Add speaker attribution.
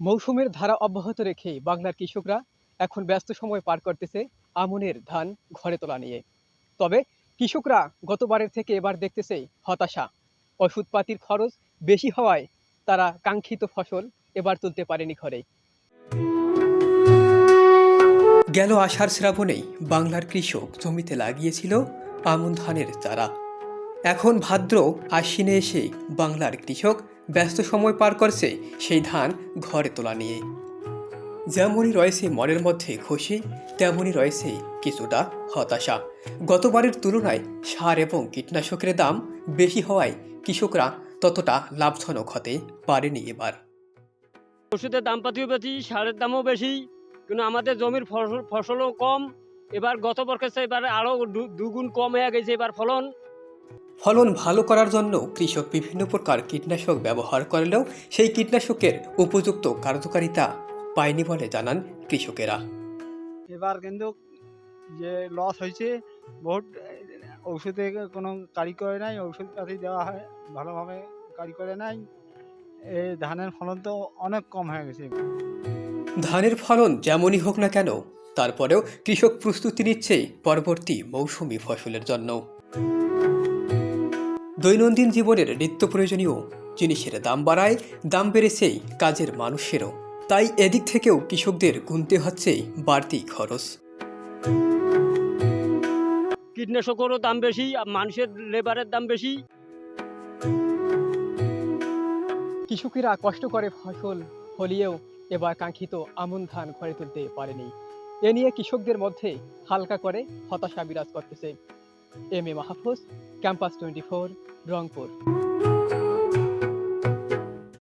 Speaker 1: মৌসুমের ধারা অব্যাহত রেখে বাংলার কৃষকরা এখন ব্যস্ত সময় পার করতেছে আমনের ধান ঘরে তোলা নিয়ে। তবে কৃষকরা গতবারের থেকে এবার দেখতেছে হতাশা। ওষুধপাতির খরচ বেশি হওয়ায় তারা কাঙ্ক্ষিত ফসল এবার তুলতে পারেনি ঘরে। গেল আষাঢ় শ্রাবণেই বাংলার কৃষক জমিতে লাগিয়েছিল আমন ধানের চারা। এখন ভাদ্র আশ্বিনে এসে বাংলার কৃষক ব্যস্ত সময় পার করছে সেই ধান ঘরে তোলা নিয়ে। যেমনই রয়েছে মনের মধ্যে খুশি, তেমনই রয়েছে কিছুটা হতাশা। গতবারের তুলনায় সার এবং কীটনাশকের দাম বেশি হওয়ায় কৃষকরা ততটা লাভজনক হতে পারেনি এবার।
Speaker 2: ওষুধের দাম পাতিও বেশি, সারের দামও বেশি, কিন্তু আমাদের জমির ফসল, ফসলও কম। এবার গত বছর এবার আরও দুগুণ কম হয়ে গেছে এবার ফলন।
Speaker 1: ফলন ভালো করার জন্য কৃষক বিভিন্ন প্রকার কীটনাশক ব্যবহার করলেও সেই কীটনাশকের উপযুক্ত কার্যকারিতা পায়নি বলে জানান কৃষকেরা।
Speaker 3: এবার কিন্তু যে লস হয়েছে বহুত ঔষধে কোনো কারি করে নাই ওষুধপাতি দেওয়া হয় ভালোভাবে কারি করে নাই। এই ধানের ফলন তো অনেক কম হয়ে গেছে।
Speaker 1: ধানের ফলন যেমনই হোক না কেন তারপরেও কৃষক প্রস্তুতি নিচ্ছে পরবর্তী মৌসুমি ফসলের জন্য। দৈনন্দিন জীবনের নিত্য প্রয়োজনীয় জিনিসের দাম বাড়ায় দাম বেড়েছেই কাজের মানুষেরও। তাই এদিক থেকেও কৃষকদের গুনতে হচ্ছে বাড়তি খরচ।
Speaker 2: কীটনাশকেরও দাম বেশি মানুষের লেবারের দাম বেশি।
Speaker 1: কৃষকেরা কষ্ট করে ফসল ফলিয়েও এবার কাঙ্ক্ষিত আমন ধান ঘরে তুলতে পারেনি। এ নিয়ে কৃষকদের মধ্যে হালকা করে হতাশা বিরাজ করতেছে। M A Mahfuz campus twenty four Rangpur.